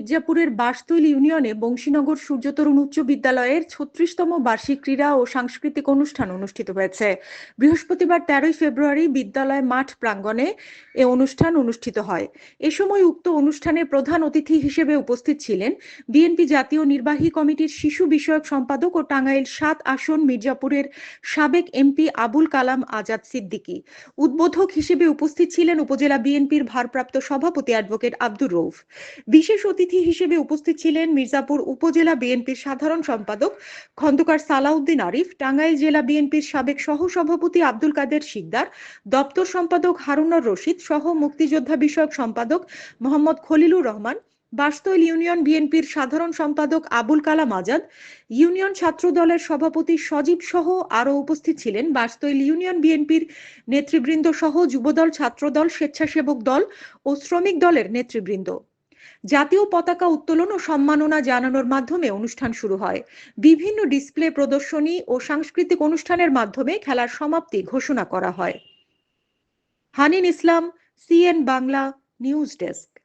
মির্জাপুরের বাসতৈল ইউনিয়নে বংশীনগর সূর্যতরুণ উচ্চ বিদ্যালয়ের ছত্রিশতম বার্ষিক ক্রীড়া ও সাংস্কৃতিক অনুষ্ঠান অনুষ্ঠিত হয়েছে। বৃহস্পতিবার তেরোই ফেব্রুয়ারি বিদ্যালয় মাঠ প্রাঙ্গণে এ অনুষ্ঠান অনুষ্ঠিত হয়। এ সময় উক্ত অনুষ্ঠানে প্রধান অতিথি হিসেবে উপস্থিত ছিলেন বিএনপি জাতীয় নির্বাহী কমিটির শিশু বিষয়ক সম্পাদক ও টাঙ্গাইল সাত আসন মির্জাপুরের সাবেক এমপি আবুল কালাম আজাদ সিদ্দিকী। উদ্বোধক হিসেবে উপস্থিত ছিলেন উপজেলা বিএনপির ভারপ্রাপ্ত সভাপতি অ্যাডভোকেট আব্দুর রৌফ বিশেষ অতিথি হিসেবে উপস্থিত ছিলেন মির্জাপুর উপজেলা বিএনপির সাধারণ সম্পাদক খন্দকার সালাউদ্দিন আরিফ, টাঙ্গাইল জেলা বিএনপির সাবেক সহ সভাপতি আব্দুল কাদের শিকদার, দপ্তর সম্পাদক হারুনর রশিদ সহ মুক্তিযোদ্ধা বিষয়ক সম্পাদক মোহাম্মদ খলিলুর রহমান বাস্তৈল ইউনিয়ন বিএনপির সাধারণ সম্পাদক আবুল কালাম আজাদ, ইউনিয়ন ছাত্র দলের সভাপতি সজীব সহ আরও উপস্থিত ছিলেন বাস্তৈল ইউনিয়ন বিএনপির নেতৃবৃন্দ সহ যুবদল ছাত্রদল, স্বেচ্ছাসেবক দল ও শ্রমিক দলের নেতৃবৃন্দ। জাতীয় পতাকা উত্তোলন ও সম্মাননা জানানোর মাধ্যমে অনুষ্ঠান শুরু হয়। বিভিন্ন ডিসপ্লে প্রদর্শনী ও সাংস্কৃতিক অনুষ্ঠানের মাধ্যমে খেলার সমাপ্তি ঘোষণা করা হয়। Hanin Islam, CN Bangla, news desk.